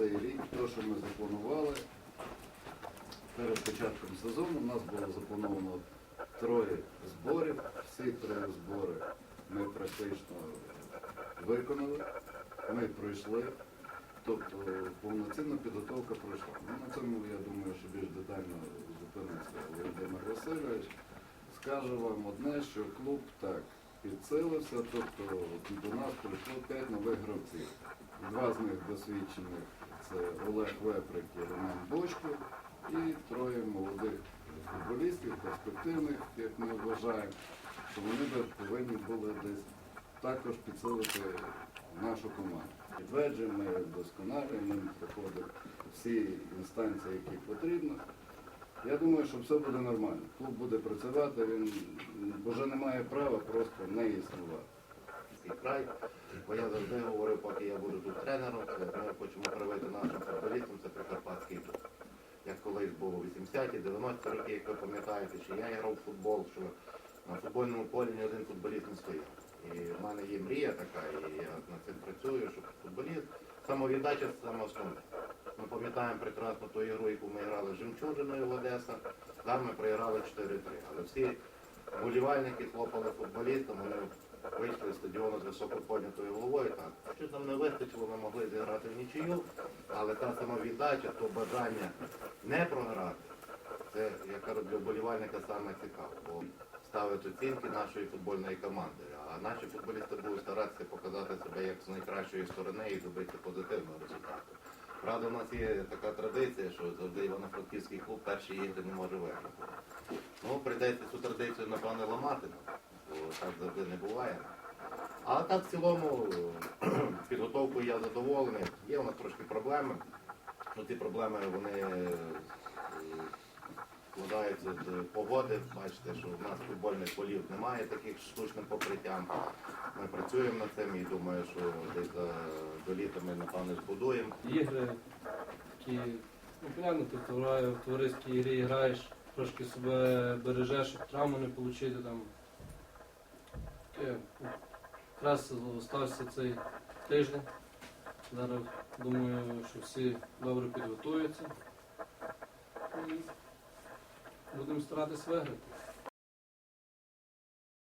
цей рік, те, що ми запланували. Перед початком сезону у нас було заплановано троє зборів. Всі три збори ми практично виконали. Ми пройшли. Тобто повноцінна підготовка пройшла. Ну, на цьому я думаю, що більш детально зупиниться Володимир Васильович. Скажу вам одне, що клуб так підсилився, тобто до нас прийшло п'ять нових гравців. Два з них досвідчених це Олег Веприк і Роман Бочко, і троє молодих футболістів, перспективних, як ми вважаємо, що вони би повинні були десь також підсилити нашу команду. Підтверджуємо, ми вдосконалюємо, ми проходимо всі інстанції, які потрібно. Я думаю, що все буде нормально. Клуб буде працювати, він вже не має права просто не існувати. Київський край, бо я завжди говорив, поки я буду тут тренером, ми хочемо привити нашим футболістам, це Прикарпатський дух. Як колись було 80-ті, 90-ті роки, як ви пам'ятаєте, що я грав в футбол, що на футбольному полі ні один футболіст не стояв. І в мене є мрія така, і я над цим працюю, щоб футболіст, самовіддача це саме основне. Пам'ятаємо прекрасно ту ігру, яку ми грали з Жемчужиною в Одеса, там ми програли 4-3. Але всі болівальники хлопали футболістам, вони вийшли з стадіону з високоподнятою головою. Так. Що нам не вистачило, ми могли зіграти в нічию, але та самовіддача, то бажання не програти, це, я кажу, для вболівальника саме цікаво, бо ставить оцінки нашої футбольної команди. А наші футболісти будуть старатися показати себе як з найкращої сторони і добитися позитивного результату. Правда, у нас є така традиція, що завжди Івано-Франківський клуб перші ігри не може виграти. Ну, прийдеться цю традицію, напевно, ламати, бо так завжди не буває. А так в цілому підготовкою я задоволений. Є у нас трошки проблеми. Ну, ці проблеми вони складаються погоди. Бачите, що в нас футбольних полів немає таких з штучним покриттям. Ми працюємо над цим і думаю, що десь за, до літа ми напевне збудуємо. ігри такі, ну понятно, ти в товариській грі граєш, трошки себе бережеш, щоб травму не отримати там. Таке, ну, Якраз залишився цей тиждень. Зараз думаю, що всі добре підготуються. Будемо старатись виграти.